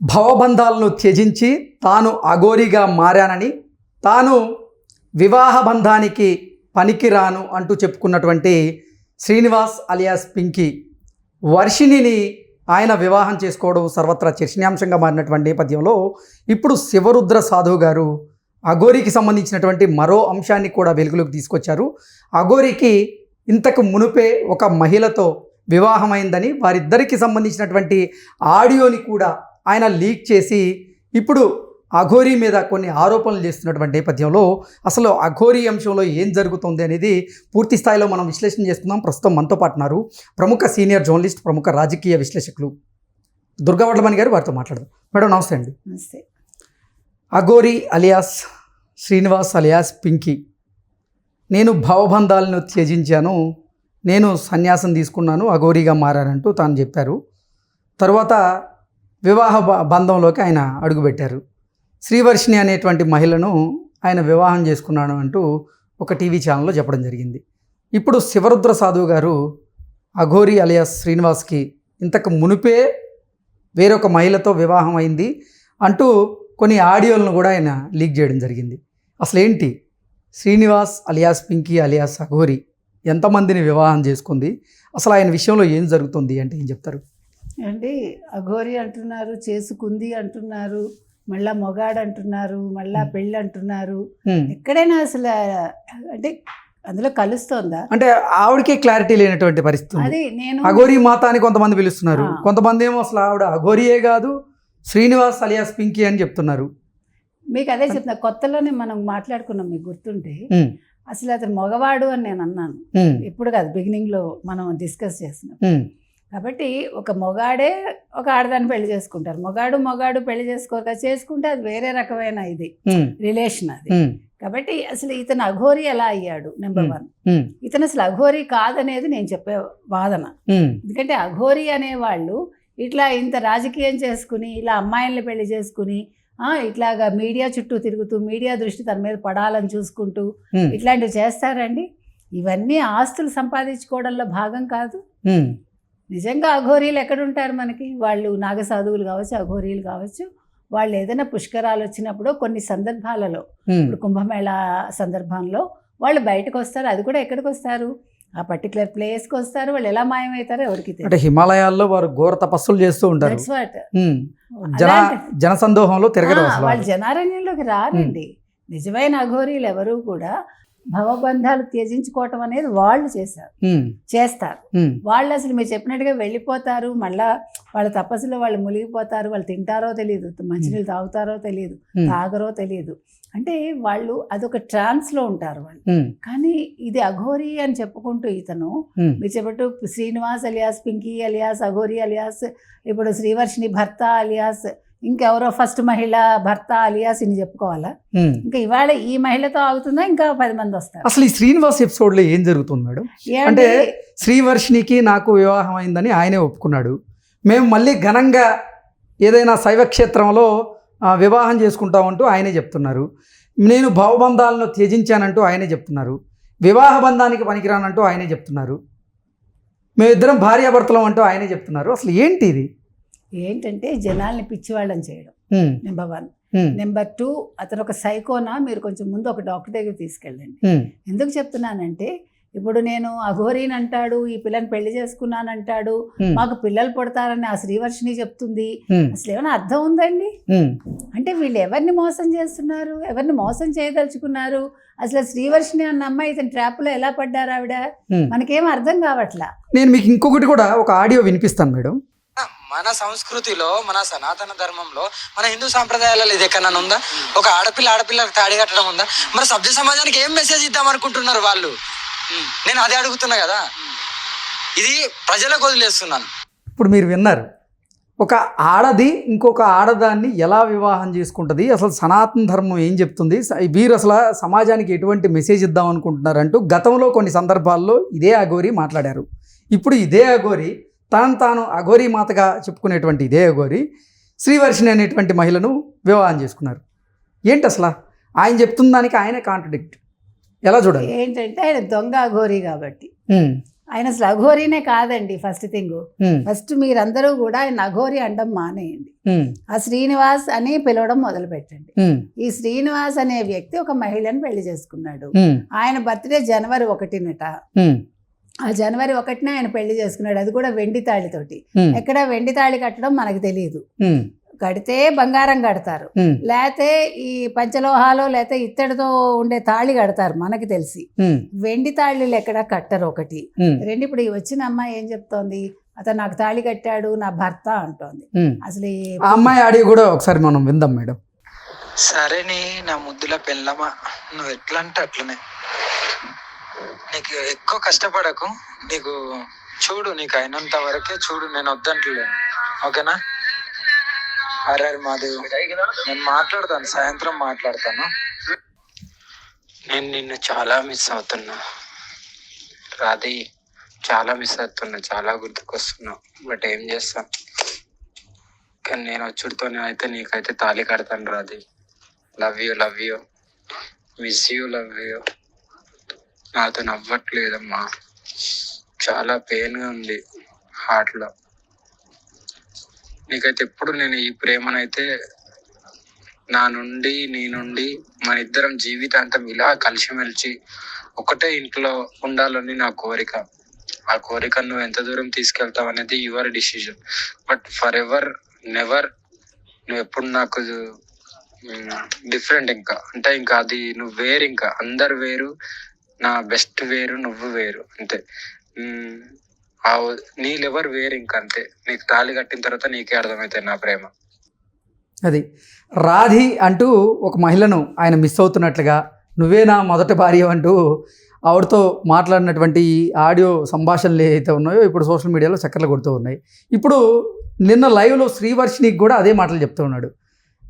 భవబంధాలను త్యజించి తాను అఘోరిగా మారానని తాను వివాహ బంధానికి పనికిరాను అంటూ చెప్పుకున్నటువంటి శ్రీనివాస్ అలియాస్ పింకీ వర్షిణిని ఆయన వివాహం చేసుకోవడం సర్వత్రా చర్చనీయాంశంగా మారినటువంటి నేపథ్యంలో ఇప్పుడు శివరుద్ర సాధువు గారు అఘోరికి సంబంధించినటువంటి మరో అంశాన్ని కూడా వెలుగులోకి తీసుకొచ్చారు. అఘోరికి ఇంతకు మునుపే ఒక మహిళతో వివాహమైందని వారిద్దరికి సంబంధించినటువంటి ఆడియోని కూడా ఆయన లీక్ చేసి ఇప్పుడు అఘోరీ మీద కొన్ని ఆరోపణలు చేస్తున్నటువంటి నేపథ్యంలో అసలు అఘోరీ అంశంలో ఏం జరుగుతుంది అనేది పూర్తి స్థాయిలో మనం విశ్లేషణ చేసుకుందాం. ప్రస్తుతం మనతో పాటు ఉన్నారు ప్రముఖ సీనియర్ జర్నలిస్ట్ ప్రముఖ రాజకీయ విశ్లేషకులు దుర్గావడ్లమణి గారు. వారితో మాట్లాడదాం. మేడం నమస్తే అండి. నమస్తే. Aghori alias Srinivas alias Pinky. నేను భవబంధాలను త్యజించాను. నేను సన్యాసం తీసుకున్నాను. అఘోరీగా మారానంటూ తాను చెప్పారు. తర్వాత వివాహ బ- బంధంలోకి ఆయన అడుగుపెట్టారు. శ్రీవర్షిణి అనేటువంటి మహిళను ఆయన వివాహం చేసుకున్నాను అంటూ ఒక టీవీ ఛానల్లో చెప్పడం జరిగింది. ఇప్పుడు శివరుద్ర సాధువు గారు అఘోరి అలియాస్ శ్రీనివాస్కి ఇంతకు మునిపే వేరొక మహిళతో వివాహం అయింది అంటూ కొన్ని ఆడియోలను కూడా ఆయన లీక్ చేయడం జరిగింది. అసలు ఏంటి శ్రీనివాస్ అలియాస్ పింకీ అలియాస్ అఘోరి ఎంతమందిని వివాహం చేసుకుంది? అసలు ఆయన విషయంలో ఏం జరుగుతుంది అంటే ఏం చెప్తారు? అంటే అఘోరి అంటున్నారు చేసుకుంది అంటున్నారు మళ్ళా మొగాడు అంటున్నారు మళ్ళా. పెళ్ళి అంటున్నారు. ఎక్కడైనా అసలు అంటే అందులో కలుస్తోందా అంటే ఆవిడకే క్లారిటీ లేనటువంటి పరిస్థితి. అది నేను అఘోరి మాత అని కొంతమంది పిలుస్తున్నారు. కొంతమంది ఏమో అసలు ఆవిడ అఘోరియే కాదు శ్రీనివాస్ అలియాస్ పింకీ అని చెప్తున్నారు మీకు అదే చెప్తున్నా కొత్తలోనే మనం మాట్లాడుకున్నాం మీకు గుర్తుంటే. అసలు అతను మగవాడు అని నేను అన్నాను. ఇప్పుడు కాదు బిగినింగ్లో మనం డిస్కస్ చేస్తున్నాం. కాబట్టి ఒక మొగాడే ఒక ఆడదాన్ని పెళ్ళి చేసుకుంటారు మొగాడు మొగాడు పెళ్ళి చేసుకోరు కదా చేసుకుంటే అది వేరే రకమైన ఇది. రిలేషన్ అది. కాబట్టి అసలు ఇతను అఘోరి ఎలా అయ్యాడు నెంబర్. వన్. ఇతను అసలు అఘోరి కాదనేది నేను చెప్పే వాదన. ఎందుకంటే అఘోరి అనేవాళ్ళు ఇట్లా ఇంత రాజకీయం చేసుకుని ఇలా అమ్మాయిల్ని పెళ్ళి చేసుకుని ఆ, ఇట్లాగా మీడియా చుట్టూ తిరుగుతూ మీడియా దృష్టి తన మీద పడాలని చూసుకుంటూ. ఇట్లాంటివి చేస్తారండి ఇవన్నీ ఆస్తులు సంపాదించుకోవడంలో భాగం కాదు. నిజంగా అఘోరీలు ఎక్కడుంటారు మనకి? వాళ్ళు నాగసాధువులు కావచ్చు అఘోరీలు కావచ్చు. వాళ్ళు ఏదైనా పుష్కరాలు వచ్చినప్పుడు కొన్ని సందర్భాలలో. ఇప్పుడు కుంభమేళ సందర్భంలో వాళ్ళు బయటకు వస్తారు. అది కూడా ఎక్కడికి వస్తారు? ఆ పర్టికులర్ ప్లేస్కి వస్తారు. వాళ్ళు ఎలా మాయమవుతారో ఎవరికి అంటే హిమాలయాల్లో వారు ఘోర తపస్సులు చేస్తూ ఉంటారు. జన జనసందోహంలో తిరగరు అసలు వాళ్ళు. జనారణ్యంలోకి రారండి. నిజమైన అఘోరీలు ఎవరు కూడా భవబంధాలు త్యజించుకోవటం అనేది వాళ్ళు చేశారు. చేస్తారు. వాళ్ళు అసలు మీరు చెప్పినట్టుగా వెళ్ళిపోతారు మళ్ళా వాళ్ళ తపస్సులో వాళ్ళు మునిగిపోతారు వాళ్ళు తింటారో తెలియదు మంచినీళ్ళు తాగుతారో తెలియదు. తాగరో తెలియదు అంటే వాళ్ళు అదొక ట్రాన్స్లో ఉంటారు వాళ్ళు. కానీ ఇది అఘోరి అని చెప్పుకుంటూ ఇతను. మీరు చెప్పట్టు Srinivas alias Pinky alias Aghori alias ఇప్పుడు శ్రీవర్షిని భర్త అలియాస్ ఇంకెవరో ఫస్ట్ మహిళ భర్త అలియాస్ ఇన్ని చెప్పుకోవాలా. ఇంకా ఇవాళ ఈ మహిళతో ఆగుతుందా? ఇంకా పది మంది వస్తారు. అసలు ఈ శ్రీనివాస్ ఎపిసోడ్లో ఏం జరుగుతుంది మేడం? అంటే శ్రీవర్షినికి నాకు వివాహం అయిందని ఆయనే ఒప్పుకున్నాడు. మేము మళ్ళీ ఘనంగా ఏదైనా శైవ క్షేత్రంలో ఆ, వివాహం చేసుకుంటామంటూ ఆయనే చెప్తున్నారు. నేను భావబంధాలను త్యజించానంటూ ఆయనే చెప్తున్నారు. వివాహ బంధానికి పనికిరానంటూ ఆయనే చెప్తున్నారు. మేమిద్దరం భార్యాభర్తలం అంటూ ఆయనే చెప్తున్నారు. అసలు ఏంటి ఇది? ఏంటంటే జనాల్ని పిచ్చివాళ్ళని చేయడం. నెంబర్ వన్ నెంబర్ టూ అతను ఒక సైకోనా మీరు కొంచెం ముందు ఒక డాక్టర్ దగ్గర తీసుకెళ్ళండి. ఎందుకు చెప్తున్నానంటే ఇప్పుడు నేను అఘోరీని అంటాడు ఈ పిల్లని పెళ్ళి చేసుకున్నానంటాడు హ్మ్, మాకు పిల్లలు పుడతారని ఆ శ్రీవర్షిని చెప్తుంది. అసలు ఏమైనా అర్థం ఉందండి? అంటే వీళ్ళు ఎవరిని మోసం చేస్తున్నారు? ఎవరిని మోసం చేయదలుచుకున్నారు? అసలు శ్రీవర్షిని అన్న అమ్మాయి ఇతని ట్రాప్లో ఎలా పడ్డారు ఆవిడ. మనకేం అర్థం కావట్లా? నేను మీకు ఇంకొకటి కూడా ఒక ఆడియో వినిపిస్తాను మేడం. మన సంస్కృతిలో మన సనాతన ధర్మంలో మన హిందూ సాంప్రదాయాలలో ఇది ఎక్కడన్నా ఉందా? ఒక ఆడపిల్ల ఆడపిల్లకు తాడి కట్టడం ఉందా? మరి సభ్య సమాజానికి ఏం మెసేజ్ ఇద్దాం అనుకుంటున్నారు వాళ్ళు? నేను అదే అడుగుతున్నా కదా? ఇది ప్రజలకు వదిలేస్తున్నాను. ఇప్పుడు మీరు విన్నారు. ఒక ఆడది ఇంకొక ఆడదాన్ని ఎలా వివాహం చేసుకుంటుంది? అసలు సనాతన ధర్మం ఏం చెప్తుంది? వీరు అసలు సమాజానికి ఎటువంటి మెసేజ్ ఇద్దాం అనుకుంటున్నారంటూ గతంలో కొన్ని సందర్భాల్లో ఇదే అఘోరి మాట్లాడారు. ఇప్పుడు ఇదే అఘోరి తనను తాను అఘోరి మాతగా చెప్పుకునేటువంటి ఇదే అఘోరి శ్రీవర్షిణి అనేటువంటి మహిళను వివాహం చేసుకున్నారు. ఏంటి అసలు ఆయన చెప్తున్న దానికి ఆయనే కాంట్రడిక్ట్ ఎలా చూడాలి? ఏంటంటే ఆయన దొంగ అఘోరి కాబట్టి. ఆయన అసలు అఘోరీనే కాదండి ఫస్ట్ థింగ్ ఫస్ట్ మీరందరూ కూడా ఆయన అఘోరి అండం మానేయండి. ఆ శ్రీనివాస్ అని పిలవడం మొదలు పెట్టండి ఈ శ్రీనివాస్ అనే వ్యక్తి ఒక మహిళను పెళ్ళి చేసుకున్నాడు. ఆయన బర్త్డే జనవరి ఒకటినట. ఆ జనవరి ఒకటిన ఆయన పెళ్ళి చేసుకున్నాడు. అది కూడా వెండి తాళితోటి. ఎక్కడ వెండి తాళి కట్టడం మనకు తెలియదు కడితే బంగారం కడతారు. లేతే ఈ పంచలోహాలు లేతే ఇత్తడితో ఉండే తాళి కడతారు మనకి తెలిసి. వెండి తాళిలు ఎక్కడ కట్టరు ఒకటి. రెండు ఇప్పుడు ఈ వచ్చిన అమ్మాయి ఏం చెప్తోంది? అతను నాకు తాళి కట్టాడు నా భర్త అంటోంది. అసలు ఆ అమ్మాయి ఆడియో కూడా ఒకసారి మనం విందాం మేడం. సరే నీ నా ముద్దుల పెళ్ళమా? నువ్వు ఎట్లా అంటే అట్లనే. నీకు ఎక్కువ కష్టపడకు. నీకు చూడు నీకు అయినంత వరకే చూడు నేను వద్దంటలేను. ఓకేనా? అరే మాధవ్ నేను మాట్లాడతాను సాయంత్రం మాట్లాడతాను. నేను నిన్ను చాలా మిస్ అవుతున్నా. రాధి చాలా మిస్ అవుతున్నా చాలా గుర్తుకొస్తున్నావు బట్ ఏం చేస్తాం? కానీ నేను వచ్చుడుతోనే అయితే నీకైతే తాళి కడతాను Radhi. Love you love you miss you love you నాతో నవ్వట్లేదమ్మా. చాలా పెయిన్గా ఉంది హార్ట్లో నీకైతే ఎప్పుడు నేను ఈ ప్రేమనైతే నా నుండి నీ నుండి మన ఇద్దరం జీవితాంతం ఇలా కలిసిమెలిసి ఒకటే ఇంట్లో ఉండాలని నా కోరిక. ఆ కోరిక నువ్వు ఎంత దూరం తీసుకెళ్తావు అనేది your decision but forever never నువ్వు ఎప్పుడు నాకు డిఫరెంట్ ఇంకా. అంటే ఇంకా అది నువ్వు వేరు ఇంకా. అందరు వేరు నా బెస్ట్ వేరు నువ్వు వేరు అంతే. మ్మ్. నీ లెవర్ వేరు ఇంకా అంతే నీకు తాళి కట్టిన తర్వాత నీకే అర్థమవుతాయి నా ప్రేమ. అది. రాధి అంటూ ఒక మహిళను ఆయన మిస్ అవుతున్నట్లుగా నువ్వే నా మొదటి భార్య అంటూ ఆవిడతో మాట్లాడినటువంటి ఈ ఆడియో సంభాషణలు ఏవైతే ఉన్నాయో ఇప్పుడు సోషల్ మీడియాలో చక్కర్లు కొడుతూ ఉన్నాయి. ఇప్పుడు నిన్న లైవ్లో శ్రీవర్షినికి కూడా అదే మాటలు చెప్తూ ఉన్నాడు.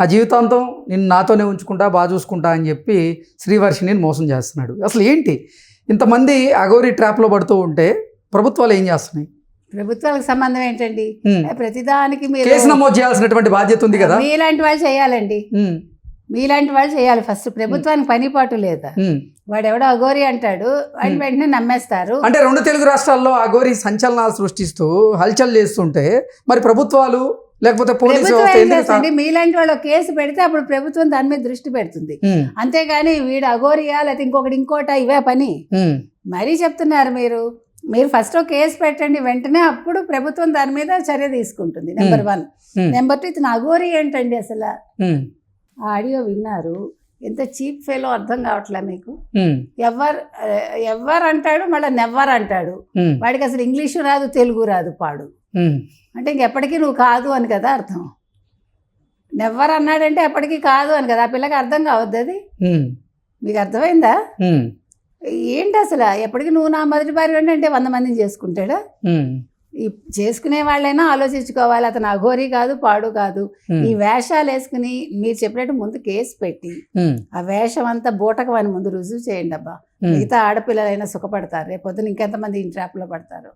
నా జీవితాంతం నిన్ను నాతోనే ఉంచుకుంటా బాగా చూసుకుంటా అని చెప్పి శ్రీవర్షిని మోసం చేస్తున్నాడు. అసలు ఏంటి? ఇంతమంది అగోరి ట్రాప్లో పడుతూ ఉంటే ప్రభుత్వాలు ఏం చేస్తున్నాయి? ప్రభుత్వాలకు సంబంధం ఏంటండి. ప్రతిదానికి మీరు కేసు నమోదు చేయాల్సినటువంటి బాధ్యత ఉంది కదా? మీలాంటి వాళ్ళు చేయాలండి. మీలాంటి వాళ్ళు చేయాలి. ఫస్ట్ ప్రభుత్వానికి పని పాటు లేదా? ఉమ్. వాడు ఎవడో అఘోరి అంటాడు. Hmm. వెంటనే నమ్మేస్తారు. అంటే రెండు తెలుగు రాష్ట్రాల్లో అఘోరి సంచలనాలు సృష్టిస్తూ హల్చల్ చేస్తుంటే మరి ప్రభుత్వాలు లేకపోతే పోలీసు మీలాంటి వాళ్ళు కేసు పెడితే అప్పుడు ప్రభుత్వం దాని మీద దృష్టి పెడుతుంది. అంతేగాని వీడు అఘోరియా లేకపోతే ఇంకొకటి ఇంకోట ఇవే పని. మరీ చెప్తున్నారు మీరు. మీరు ఫస్ట్ కేసు పెట్టండి వెంటనే అప్పుడు ప్రభుత్వం దాని మీద చర్య తీసుకుంటుంది. నెంబర్ వన్ నెంబర్ టూ ఇతను అఘోరి ఏంటండి అసలు? ఆ ఆడియో విన్నారు. ఎంత చీప్ ఫెలో అర్థం కావట్లే మీకు? ఎవర్ ఎవరు అంటాడు మళ్ళీ నెవ్వర్ అంటాడు వాడికి అసలు ఇంగ్లీషు రాదు తెలుగు రాదు పాడు. అంటే ఇంకెప్పటికీ నువ్వు కాదు అని కదా అర్థం. నెవ్వర్ అన్నాడంటే ఎప్పటికీ కాదు అని కదా. ఆ పిల్లకి అర్థం కావద్దు అది. మీకు అర్థమైందా? ఏంటి అసలు? ఎప్పటికీ నువ్వు నా మొదటి భార్య అంటే వంద మందిని చేసుకుంటాడా. చేసుకునే వాళ్ళైనా ఆలోచించుకోవాలి. అతను అఘోరి కాదు పాడు కాదు. ఈ వేషాలు వేసుకుని మీరు చెప్పినట్టు ముందు కేసు పెట్టి ఆ వేషం అంతా బూటకం అని ముందు రుజువు చేయండి అబ్బా. మిగతా ఆడపిల్లలైనా సుఖపడతారు. రేపు పొద్దున ఇంకెంతమంది ఈ ట్రాప్లో పడతారు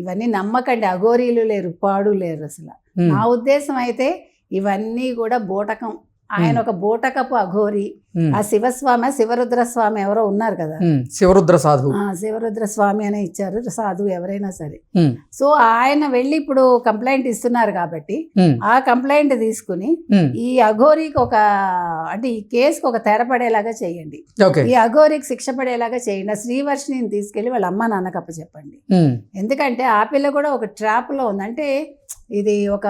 ఇవన్నీ నమ్మకండి. అఘోరీలు లేరు పాడు లేరు అసలు. నా ఉద్దేశం అయితే ఇవన్నీ కూడా బూటకం. ఆయన ఒక బూటకపు అఘోరి. ఆ శివస్వామి శివరుద్ర స్వామి ఎవరో ఉన్నారు కదా. శివరుద్ర సాధు ఆ శివరుద్ర స్వామి అనే ఇచ్చారు సాధువు ఎవరైనా సరే. సో ఆయన వెళ్ళి ఇప్పుడు కంప్లైంట్ ఇస్తున్నారు కాబట్టి ఆ కంప్లైంట్ తీసుకుని ఈ అఘోరికి ఒక అంటే ఈ కేసుకి ఒక తెర పడేలాగా చేయండి. ఈ అఘోరికి శిక్ష పడేలాగా చేయండి. ఆ శ్రీవర్షిని తీసుకెళ్ళి వాళ్ళ అమ్మ నాన్నకు అప్పచెప్పండి. ఉమ్, ఎందుకంటే ఆ పిల్ల కూడా ఒక ట్రాప్లో ఉంది. అంటే ఇది ఒక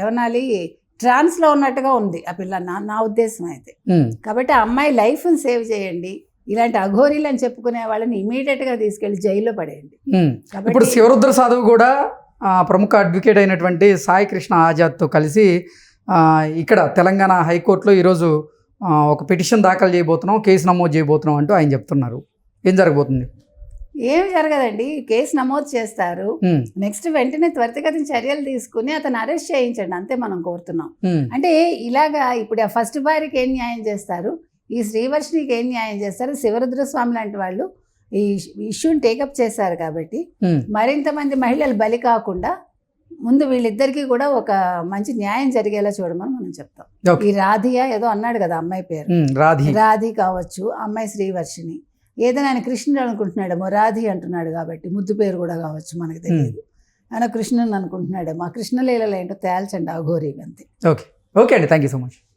ఏమనాలి ట్రాన్స్లో ఉన్నట్టుగా ఉంది ఆ పిల్ల. నా నా ఉద్దేశం అయితే. కాబట్టి ఆ అమ్మాయి లైఫ్ని సేవ్ చేయండి. ఇలాంటి అఘోరీలు అని చెప్పుకునే వాళ్ళని ఇమీడియట్గా తీసుకెళ్ళి జైల్లో పడేయండి. ఇప్పుడు శివరుద్ర సాధువు కూడా ప్రముఖ అడ్వకేట్ అయినటువంటి సాయి కృష్ణ ఆజాద్తో కలిసి ఇక్కడ తెలంగాణ హైకోర్టులో ఈరోజు ఒక పిటిషన్ దాఖలు చేయబోతున్నాం కేసు నమోదు చేయబోతున్నాం అంటూ ఆయన చెప్తున్నారు. ఏం జరగబోతుంది? ఏమి జరగదండి. కేసు నమోదు చేస్తారు. నెక్స్ట్ వెంటనే త్వరితగతిన చర్యలు తీసుకుని అతను అరెస్ట్ చేయించండి. అంతే మనం కోరుతున్నాం. అంటే ఇలాగా ఇప్పుడు ఆ ఫస్ట్ భార్యకి ఏం న్యాయం చేస్తారు? ఈ శ్రీవర్షినికి ఏం న్యాయం చేస్తారు? శివరుద్రస్వామి లాంటి వాళ్ళు ఈ ఇష్యూని టేకప్ చేశారు కాబట్టి మరింత మంది మహిళలు బలి కాకుండా ముందు వీళ్ళిద్దరికీ కూడా ఒక మంచి న్యాయం జరిగేలా చూడమని మనం చెప్తాం. ఈ రాధియా ఏదో అన్నాడు కదా అమ్మాయి పేరు. రాధి. రాధి కావచ్చు అమ్మాయి శ్రీవర్షిని ఏదైనా ఆయన కృష్ణుడు అనుకుంటున్నాడేమో రాధి అంటున్నాడు కాబట్టి ముద్దు పేరు కూడా కావచ్చు మనకు తెలియదు. ఆయన కృష్ణుని అనుకుంటున్నాడేమో ఆ కృష్ణలీలలో ఏంటో తేల్చండి అఘోరీ అంతే. ఓకే. ఓకే అండి. Thank you so much.